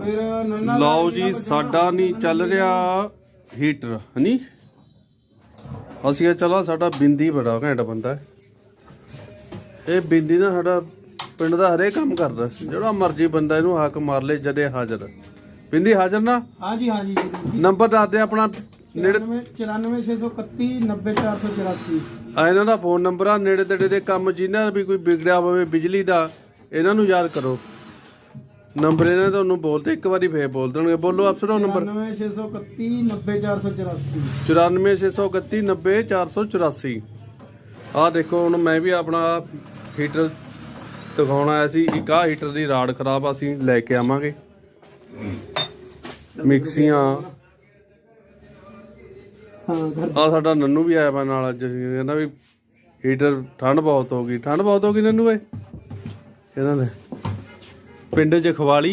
ਫਿਰ ਨੰਨਾ ਲਓ ਜੀ ਸਾਡਾ ਨਹੀਂ ਚੱਲ ਰਿਹਾ ਹੀਟਰ ਹਨੀ? ਅਸੀਂ ਕਿਹਾ ਚਲੋ ਸਾਡਾ ਬਿੰਦੀ ਬੜਾ ਘੈਂਟ ਬੰਦਾ ਹੈ। ਇਹ ਬਿੰਦੀ ਨਾ ਸਾਡਾ ਪਿੰਡ ਦਾ ਹਰੇ ਕੰਮ ਕਰਦਾ ਜਿਹੜਾ ਮਰਜ਼ੀ ਬੰਦਾ ਇਹਨੂੰ ਹੱਕ ਮਾਰ ਲੇ ਜਦੇ ਹਾਜ਼ਰ ਬਿੰਦੀ ਹਾਜ਼ਰ ਨਾ? ਹਾਂਜੀ ਹਾਂਜੀ ਨੰਬਰ ਦੱਸ ਦੇ ਆਪਣਾ ਨੇੜੇ 94631 90484 ਆ ਇਹਨਾਂ ਦਾ ਫੋਨ ਨੰਬਰ ਆ ਨੇੜੇ ਤੇੜੇ ਦੇ ਕੰਮ ਜਿਨ੍ਹਾਂ ਵੀ ਕੋਈ ਵਿਗੜਿਆ ਹੋਵੇ ਬਿਜਲੀ ਦਾ ਇਹਨਾਂ ਨੂੰ ਯਾਦ ਕਰੋ। ਨੰਬਰ ਇਹਨਾਂ ਦਾ ਤੁਹਾਨੂੰ ਬੋਲਦੇ ਇੱਕ ਵਾਰੀ ਫੇਰ ਬੋਲ ਦੇਣਗੇ। ਬੋਲੋ ਅਫਸਰੋ ਨੰਬਰ। 94631 90484 94631 90484 ਆਹ ਦੇਖੋ ਹੁਣ ਮੈਂ ਵੀ ਆਪਣਾ ਹੀਟਰ ਦਿਖਾਉਣ ਆਇਆ ਸੀ। ਇੱਕ ਆਹ ਹੀਟਰ ਦੀ ਰਾਡ ਖਰਾਬ ਆ, ਅਸੀਂ ਲੈ ਕੇ ਆਵਾਂਗੇ। ਮਿਕਸੀਆਂ। ਆ ਸਾਡਾ ਨੰਨੂ ਵੀ ਆਇਆ ਵਾ ਨਾਲ ਅੱਜ। ਕਹਿੰਦਾ ਵੀ ਹੀਟਰ ਠੰਡ ਬਹੁਤ ਹੋ ਗਈ। ਠੰਡ ਬਹੁਤ ਹੋ ਗਈ ਨੰਨੂ ਏ ਇਹਨਾਂ ਦੇ। ਪਿੰਡ ਜਖਵਾਲੀ